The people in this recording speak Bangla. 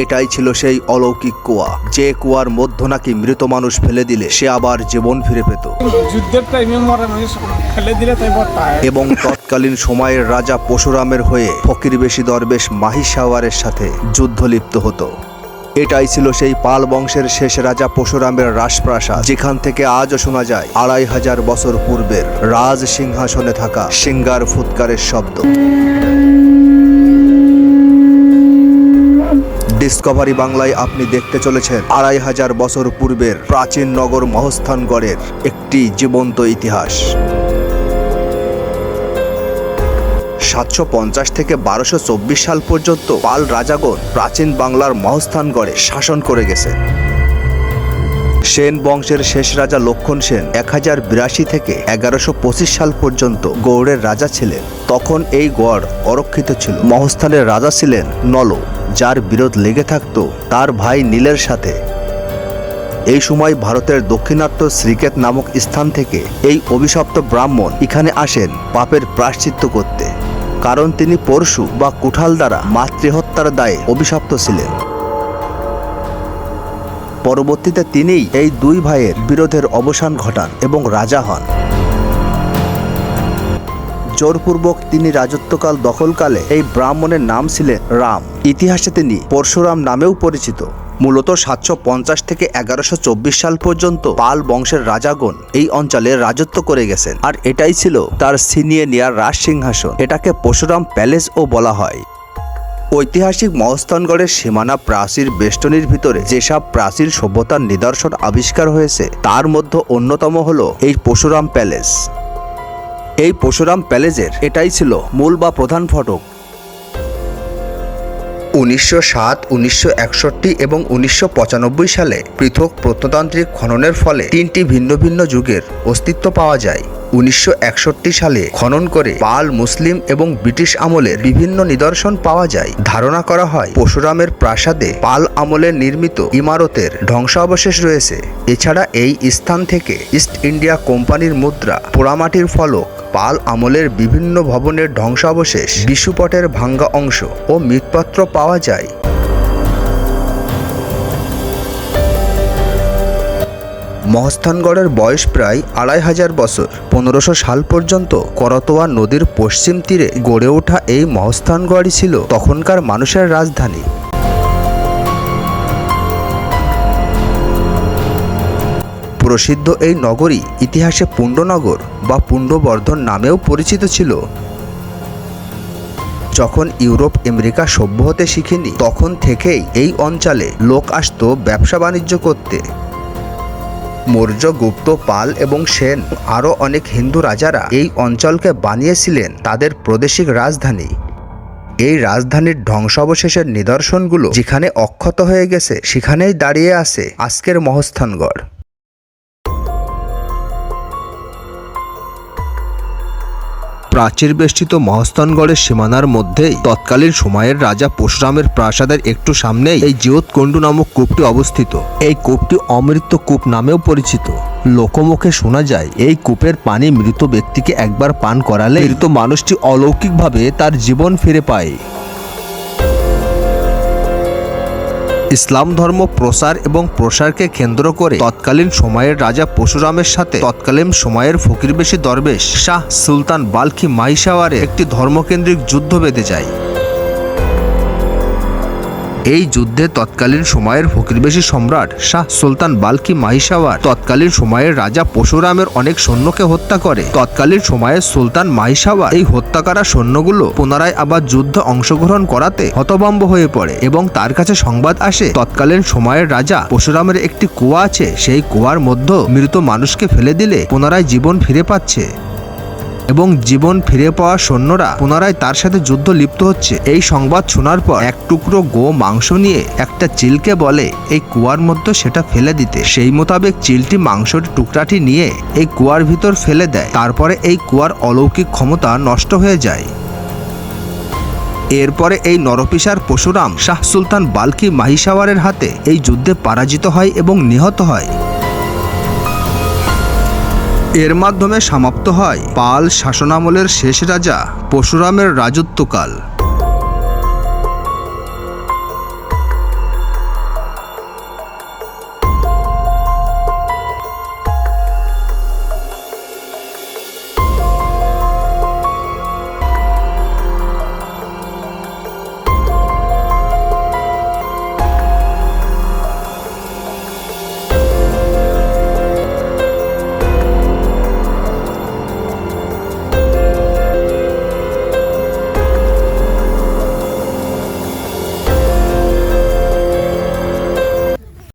এটাই ছিল সেই অলৌকিক কুয়া। যে কুয়ার মধ্য নাকি মৃত মানুষ ফেলে দিলে সে আবার জীবন ফিরে পেত। যুদ্ধের টাইমে মরে মানুষ ফেলে দিলে তাই এবং তৎকালীন সময়ের রাজা পশুরামের হয়ে ফকির বেশি দরবেশ মাহি সাওয়ারের সাথে যুদ্ধ লিপ্ত হতো। এটাই ছিল সেই পাল বংশের শেষ রাজা পশুরামের রাজপ্রাসাদ যেখান থেকে আজও শোনা যায় আড়াই হাজার বছর পূর্বের রাজ সিংহাসনে থাকা সিঙ্গার ফুৎকারের শব্দ। ডিসকভারি বাংলায় আপনি দেখতে চলেছেন আড়াই হাজার বছর পূর্বের প্রাচীন নগর মহস্থানগড়ের একটি জীবন্ত ইতিহাস। সাতশো পঞ্চাশ থেকে বারোশো চব্বিশ সাল পর্যন্ত পাল রাজাগণ প্রাচীন বাংলার মহস্থানগড়ে শাসন করে গেছে সেন বংশের শেষ রাজা লক্ষণ সেন এক হাজার বিরাশি থেকে এগারোশো পঁচিশ সাল পর্যন্ত গৌড়ের রাজা ছিলেন। তখন এই গড় অরক্ষিত ছিল। মহস্থানের রাজা ছিলেন নল। যার বিরোধ লেগে থাকত তার ভাই নীলের সাথে। এই সময় ভারতের দক্ষিণাত্য শ্রীকেত নামক স্থান থেকে এই অভিশপ্ত ব্রাহ্মণ এখানে আসেন পাপের প্রাশ্চিত্য করতে। কারণ তিনি পরশু বা কুঠাল দ্বারা মাতৃহত্যার দায়ে অভিশপ্ত ছিলেন। পরবর্তীতে তিনিই এই দুই ভাইয়ের বিরোধের অবসান ঘটান এবং রাজা হন। জোরপূর্বক তিনি রাজত্বকাল দখলকালে এই ব্রাহ্মণের নাম ছিলেন রাম। ইতিহাসে তিনি পরশুরাম নামেও পরিচিত। মূলত সাতশো পঞ্চাশ থেকে এগারোশো চব্বিশ সাল পর্যন্ত পাল বংশের রাজাগণ এই অঞ্চলে রাজত্ব করে গেছেন। আর এটাই ছিল তার সিনিয়ে নেয়ার রাজ সিংহাসন। এটাকে পরশুরাম প্যালেসও বলা হয়। ঐতিহাসিক মহস্থানগড়ের সীমানা প্রাচীর বেষ্টনীর ভিতরে যেসব প্রাচীর সভ্যতার নিদর্শন আবিষ্কার হয়েছে, তার মধ্যে অন্যতম হল এই পরশুরাম প্যালেস। এই পরশুরাম প্যালেজের এটাই ছিল মূল বা প্রধান ফটক। উনিশশো সাত, উনিশশো একষট্টি এবং উনিশশো পঁচানব্বই সালে পৃথক প্রত্নতান্ত্রিক খননের ফলে তিনটি ভিন্ন ভিন্ন যুগের অস্তিত্ব পাওয়া যায়। উনিশশো একষট্টি সালে খনন করে পাল মুসলিম এবং ব্রিটিশ আমলের বিভিন্ন নিদর্শন পাওয়া যায়। ধারণা করা হয়, পরশুরামের প্রাসাদে পাল আমলে নির্মিত ইমারতের ধ্বংসাবশেষ রয়েছে। এছাড়া এই স্থান থেকে ইস্ট ইন্ডিয়া কোম্পানির মুদ্রা, পোড়ামাটির ফলক, পাল আমলের বিভিন্ন ভবনের ধ্বংসাবশেষ, বিশুপটের ভাঙ্গা অংশ ও মৃৎপাত্র পাওয়া যায়। মহস্থানগড়ের বয়স প্রায় আড়াই হাজার বছর। পনেরোশো সাল পর্যন্ত করতোয়া নদীর পশ্চিম তীরে গড়ে ওঠা এই মহস্থানগড়ই ছিল তখনকার মানুষের রাজধানী। প্রসিদ্ধ এই নগরী ইতিহাসে পুণ্ডনগর বা পুণ্ডবর্ধন নামেও পরিচিত ছিল। যখন ইউরোপ আমেরিকা সভ্য হতে শিখেনি, তখন থেকেই এই অঞ্চলে লোক আসতো ব্যবসা বাণিজ্য করতে। মৌর্য, গুপ্ত, পাল এবং সেন আরও অনেক হিন্দু রাজারা এই অঞ্চলকে বানিয়েছিলেন তাদের প্রাদেশিক রাজধানী। এই রাজধানীর ধ্বংসাবশেষের নিদর্শনগুলো যেখানে অক্ষত হয়ে গেছে, সেখানেই দাঁড়িয়ে আছে আজকের মহস্থানগড়। প্রাচীর বেষ্টিত মহস্থানগড়ের সীমানার মধ্যে তৎকালীন সময়ের রাজা পরশুরামের প্রাসাদের একটু সামনেই এই জিওৎকুণ্ডু নামক কূপটি অবস্থিত। এই কূপটি অমৃত কূপ নামেও পরিচিত। লোকমুখে শোনা যায়, এই কূপের পানি মৃত ব্যক্তিকে একবার পান করালে মৃত মানুষটি অলৌকিকভাবে তার জীবন ফিরে পায়। ইসলাম ধর্ম প্রসার এবং প্রসারকে কেন্দ্র করে তৎকালীন সময়ের রাজা পরশুরামের সাথে তৎকালীন সময়ের ফকিরবেশী দরবেশ শাহ সুলতান বালকি মাহিসাওয়ারে একটি ধর্মকেন্দ্রিক যুদ্ধ বেঁধে যায়। এই যুদ্ধে তৎকালীন সময়ের ফকিরবেশী সম্রাট শাহ সুলতান বাল্কি মাহিসাওয়ার। তৎকালীন সময়ের রাজা পশুরামের অনেক সৈন্যকে হত্যা করে। তৎকালীন সময়ের সুলতান মাহিসাওয়ার এই হত্যা করা সৈন্যগুলো পুনরায় আবার যুদ্ধে অংশগ্রহণ করাতে হতভম্ব হয়ে পড়ে এবং তার কাছে সংবাদ আসে, তৎকালীন সময়ের রাজা পশুরামের একটি কুয়া আছে। সেই কুয়ার মধ্যে মৃত মানুষকে ফেলে দিলে পুনরায় জীবন ফিরে পাচ্ছে। এবং জীবন ফিরে পাওয়া সৈন্যরা পুনরায় তার সাথে যুদ্ধ লিপ্ত হচ্ছে। এই সংবাদ শোনার পর এক টুকরো গো মাংস নিয়ে একটা চিলকে বলে, এই কুয়ার মধ্যে সেটা ফেলে দিতে। সেই মোতাবেক চিলটি মাংসের টুকরাটি নিয়ে এই কুয়ার ভিতর ফেলে দেয়। তারপরে এই কুয়ার অলৌকিক ক্ষমতা নষ্ট হয়ে যায়। এরপরে এই নরপিসার পশুরাম শাহ সুলতান বাল্কি মাহিসাওয়ারের হাতে এই যুদ্ধে পরাজিত হয় এবং নিহত হয়। এর মাধ্যমে সমাপ্ত হয় পাল শাসনামলের শেষ রাজা পরশুরামের রাজত্বকাল।